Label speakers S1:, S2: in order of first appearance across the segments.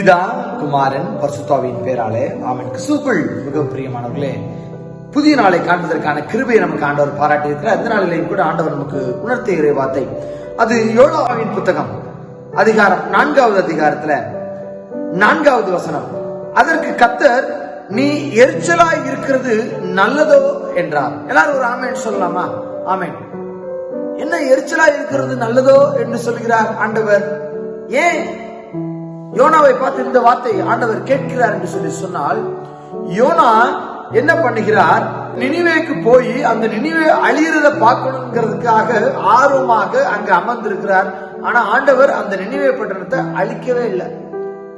S1: பிதா குமாரன் பர்சுத்தாவின் பேராலே அவன் கிறிஸ்துக்குள் மிக பிரியமானவர்களே புதிய நாளை காண்பதற்கான கிருபையை நமக்கு ஆண்டவர் பாராட்டி இருக்கிறார் அந்த நாளிலேயும் கூட ஆண்டவர் நமக்கு உணர்த்துகிற வார்த்தை அது யோகாவின் புத்தகம். அதிகாரம் நான்காவது அதிகாரத்துல நான்காவது வசனம். அதற்கு கத்தர் நீ எரிச்சலாய் இருக்கிறது நல்லதோ? என்றார். எல்லாரும் ஒரு ஆமேன் சொல்லலாமா? ஆமேன். என்ன எரிச்சலா இருக்கிறது நல்லதோ? என்று சொல்கிறார் ஆண்டவர். ஏன்? யோனாவை பார்த்து இந்த வார்த்தை ஆண்டவர் கேட்கிறார் என்று சொல்லி சொன்னால் யோனா என்ன பண்ணுகிறார்? நினிவேக்கு போய் அந்த நினிவே அழியறத பார்க்கணுங்கிறதுக்காக ஆர்வமாக அங்க அமர்ந்திருக்கிறார். ஆனா ஆண்டவர் அந்த நினைவே பட்டணத்தை அழிக்கவே இல்லை.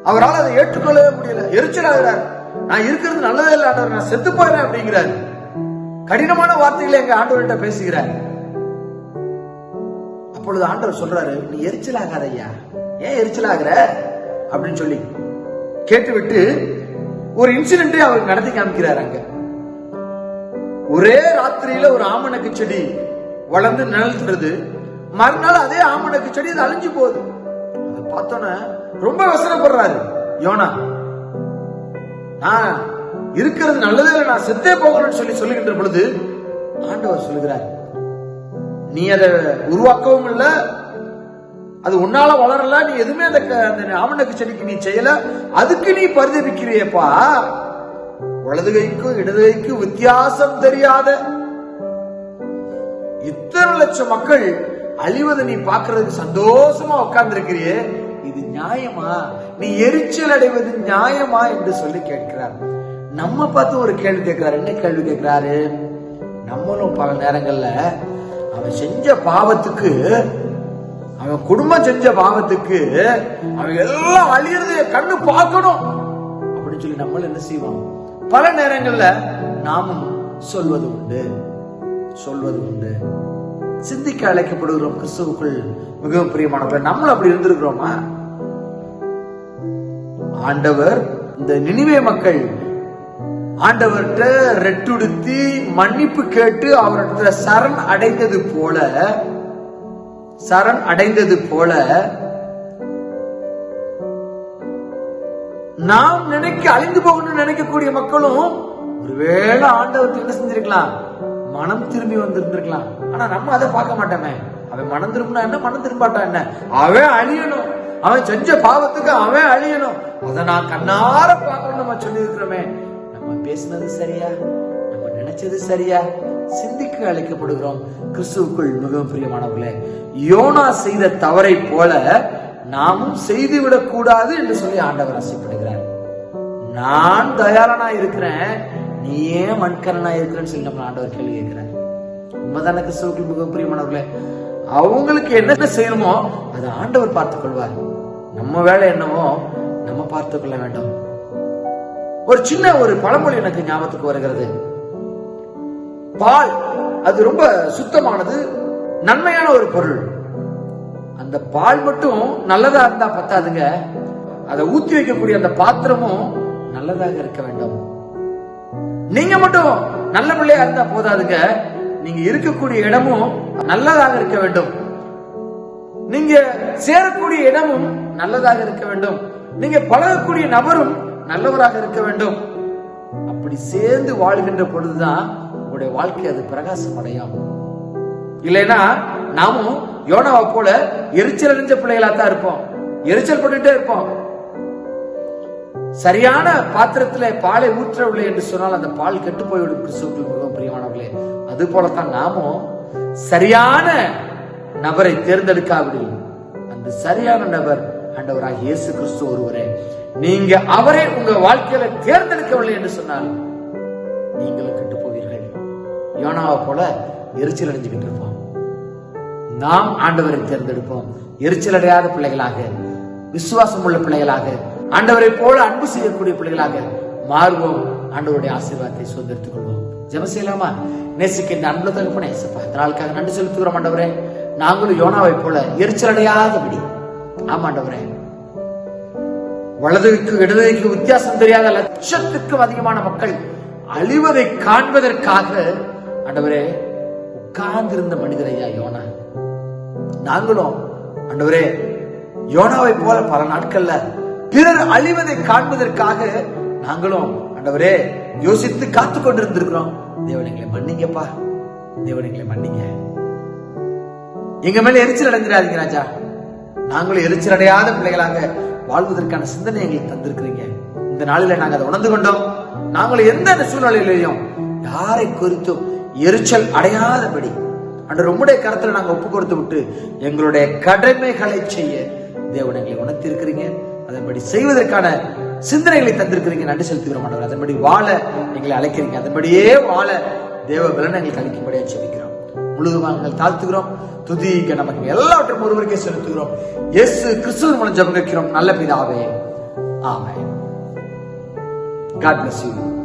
S1: அவரால் அதை ஏற்றுக்கொள்ளவே முடியல. எரிச்சலாகிறார். நான் இருக்கிறது நல்லதே இல்லை ஆண்டவர். நான் செத்து போயிறேன் அப்படிங்கிறார். கடினமான வார்த்தைகளை எங்க ஆண்டவர்கிட்ட பேசுகிறார். அப்பொழுது ஆண்டவர் சொல்றாரு நீ எரிச்சலாகாத ஐயா. ஏன் எரிச்சலாகிற? அப்படின்னு சொல்லி கேட்டுவிட்டு ஒரு இன்சிடென்ட்டே அவர் நடத்தி காமிக்கிறார் அங்க. ஒரே ராத்திரியில ஒரு ஆமணக்கு செடி வளர்ந்து நிழல்ன்றது மறுநாள் அதே ஆமணக்கு செடி அது அழிஞ்சு போகுது. அதை பார்த்தோன்னே ரொம்ப வசனப்படுறாரு யோனா நான் இருக்கிறது நல்லதே இல்லை நான் செத்தே போகணும்னு சொல்லி சொல்லுகின்ற பொழுது ஆண்டவர் சொல்லுகிறார் நீ அதை உருவாக்கவும் இல்லை அது உன்னால வளரல நீ எதுவுமே அந்த அந்த ஆமணக்கு செடிக்கு நீ செய்யல. அதுக்கு நீ பரிதவிக்கிறியப்பா வலது கைக்கும் இடது கைக்கும் வித்தியாசம் தெரியாத இத்தனை லட்சம் மக்கள் அழிவதை நீ பாக்குறதுக்கு சந்தோஷமா உட்கார்ந்து இருக்கிறியே இது நியாயமா? நீ எரிச்சல் அடைவது நியாயமா என்று சொல்லி கேட்கிறார். நம்ம பார்த்து ஒரு கேள்வி கேட்கிறாரு. என்ன கேள்வி கேட்கிறாரு? நம்மளும் பல நேரங்கள்ல அவன் செஞ்ச பாவத்துக்கு அவன் குடும்பம் செஞ்ச பாவத்துக்கு அவன் எல்லாம் அழியறது கண்ணு பார்க்கணும். அப்படின்னு சொல்லி நம்மளும் என்ன செய்வோம் பல நேரங்கள்ல நாமும் சொல்வது உண்டு. சொல்வது உண்டு. சிந்திக்க அழைக்கப்படுகிறோம் கிறிஸ்துவுக்குள். மிகவும் பிரியமானவர் நம்மளும் அப்படி இருந்திருக்கிறோமா? ஆண்டவர் இந்த நினைவே மக்கள் ஆண்டவர்கிட்ட ரெட்டுடுத்தி மன்னிப்பு கேட்டு அவரிடத்துல சரண் அடைந்தது போல சரண் அடைந்தது போல நாம் நினைக்க அழிந்து போகணும்னு நினைக்கக்கூடிய மக்களும் ஒருவேளை ஆண்டவர்கிட்ட என்ன செஞ்சிருக்கலாம்? மனம் திரும்பி வந்திருந்திருக்கலாம். ஆனா நம்ம அதை பார்க்க மாட்டோமே. அவன் மனம் திரும்பினா என்ன? மனம் திரும்பாட்டான் என்ன? அவன் அழியணும். அவன் செஞ்ச பாவத்துக்கு அவன் அழியணும். அதை நான் கண்ணார பார்க்கணும் நம்ம சொல்லி இருக்கிறோமே நம்ம பேசினது சரியா? நம்ம நினைச்சது சரியா? சிந்திக்க அழைக்கப்படுகிறோம். கிறிஸ்துவுக்குள் மிகவும் பிரியமானவர்களே யோனா செய்த தவறை போல நாமும் செய்துவிடக் கூடாது என்று சொல்லி ஆண்டவர் ஆசைப்படுகிறார். நான் தயாரனா இருக்கிறேன் நீ ஏன் மண்கரனா இருக்கிறேன்னு சொல்லி நம்ம ஆண்டவர் கேள்வி கேட்கிறார். உண்மைதான கிறிஸ்துவுக்குள் மிக பிரியமானவர்களே அவங்களுக்கு என்னென்ன செய்யணுமோ அதை ஆண்டவர் பார்த்துக் கொள்வார். நம்ம வேலை என்னவோ நம்ம பார்த்துக் கொள்ள வேண்டும். ஒரு சின்ன ஒரு பழமொழி எனக்கு ஞாபகத்துக்கு வருகிறது. பால் அது ரொம்ப சுத்தமானது நன்மையான ஒரு பொருள். அந்த பால் மட்டும் நல்லதா இருந்தா பத்தாதுங்க. அதை ஊத்தி வைக்கக்கூடிய அந்த பாத்திரமும் நல்லதாக இருக்க வேண்டும். நீங்க மட்டும் நல்ல பிள்ளையா இருந்தா போதாதுங்க. நீங்க இருக்கக்கூடிய இடமும் நல்லதாக இருக்க வேண்டும். நீங்க சேரக்கூடிய இடமும் நல்லதாக இருக்க வேண்டும். நீங்க பழகக்கூடிய நபரும் நல்லவராக இருக்க வேண்டும். அப்படி சேர்ந்து வாழ்கின்ற பொழுதுதான் உங்களுடைய வாழ்க்கை அது பிரகாசம் அடையும் இல்லைன்னா நாமும் யோனாவை போல எரிச்சல் அடைஞ்ச பிள்ளைகளா தான் இருப்போம். எரிச்சல் பண்ணிட்டே இருப்போம். சரியான பாத்திரத்துல பாலை ஊற்றவில்லை என்று சொன்னால் அந்த பால் கெட்டு போய்விடும் கிறிஸ்துவுக்கு மிகவும் பிரியமானவர்களே. அது போலத்தான் நாமும் சரியான நபரை தேர்ந்தெடுக்காவிடில். அந்த சரியான நபர் ஆண்டவராக இயேசு கிறிஸ்து ஒருவரே. நீங்க அவரை உங்க வாழ்க்கையில தேர்ந்தெடுக்கவில்லை என்று சொன்னால் நீங்களும் கெட்டு போவீர்கள். யோனாவை போல எரிச்சல் அடைஞ்சுக்கிட்டு இருப்போம். நாம் ஆண்டவரை தேர்ந்தெடுப்போம். எரிச்சல் அடையாத பிள்ளைகளாக விசுவாசம் உள்ள பிள்ளைகளாக ஆண்டவரை போல அன்பு செய்யக்கூடிய பிள்ளைகளாக மாறுவோம். ஆண்டவருடைய ஆசீர்வாதத்தை சுதந்திரத்துக் கொள்வோம். ஜெப செய்யலாமா நேசிக்கின்ற அன்பு தகப்பனே இயேசுப்பா நாளுக்காக நன்றி செலுத்துகிறோம் ஆண்டவரே. நாங்களும் யோனாவை போல எரிச்சல் அடையாதபடி ஆமாண்டவரே வலதுக்கு இடதுக்கு வித்தியாசம் தெரியாத லட்சத்துக்கும் அதிகமான மக்கள் அழிவதை காண்பதற்காக ஆண்டவரே உட்கார்ந்திருந்த மனிதரையா யோனா. நாங்களும் ஆண்டவரே யோனாவை போல பல நாட்கள்ல பிறர் அழிவதை காண்பதற்காக நாங்களும் அண்டவரே யோசித்து காத்து கொண்டிருந்திருக்கிறோம். தேவன் எங்களை மன்னிங்கப்பா. தேவன் எங்களை மன்னிங்க. எங்க மேல எரிச்சல் அடைஞ்சிடாதீங்க ராஜா. நாங்களும் எரிச்சல் அடையாத பிள்ளைகளாக வாழ்வதற்கான சிந்தனை எங்களுக்கு தந்திருக்கிறீங்க. இந்த நாளில நாங்க அதை உணர்ந்து கொண்டோம். நாங்களும் எந்த சூழ்நிலையிலையும் யாரை குறித்தும் எரிச்சல் அடையாதபடி அன்று உம்முடைய கருத்துல நாங்க ஒப்பு கொடுத்து விட்டு எங்களுடைய கடமைகளை செய்ய தேவன் எங்களை உணர்த்திருக்கிறீங்க. அதன்படி செய்வதற்கான சிந்தனைகளை தந்திருக்கிறீங்க. நன்றி செலுத்துகிறோம் ஆண்டவர். அதன்படி வாழ எங்களை அழைக்கிறீங்க. அதன்படியே வாழ தேவ பலன் எங்களுக்கு அளிக்கும்படியா செபிக்கிறோம் முழுதுமாக நாங்கள் தாழ்த்துகிறோம். துதிக்க நமக்கு எல்லாவற்றையும் ஒருவருக்கே செலுத்துகிறோம். எஸ் கிறிஸ்துவின் மூலம் ஜபம் கேட்கிறோம் நல்ல பிதாவே. ஆமே God bless you.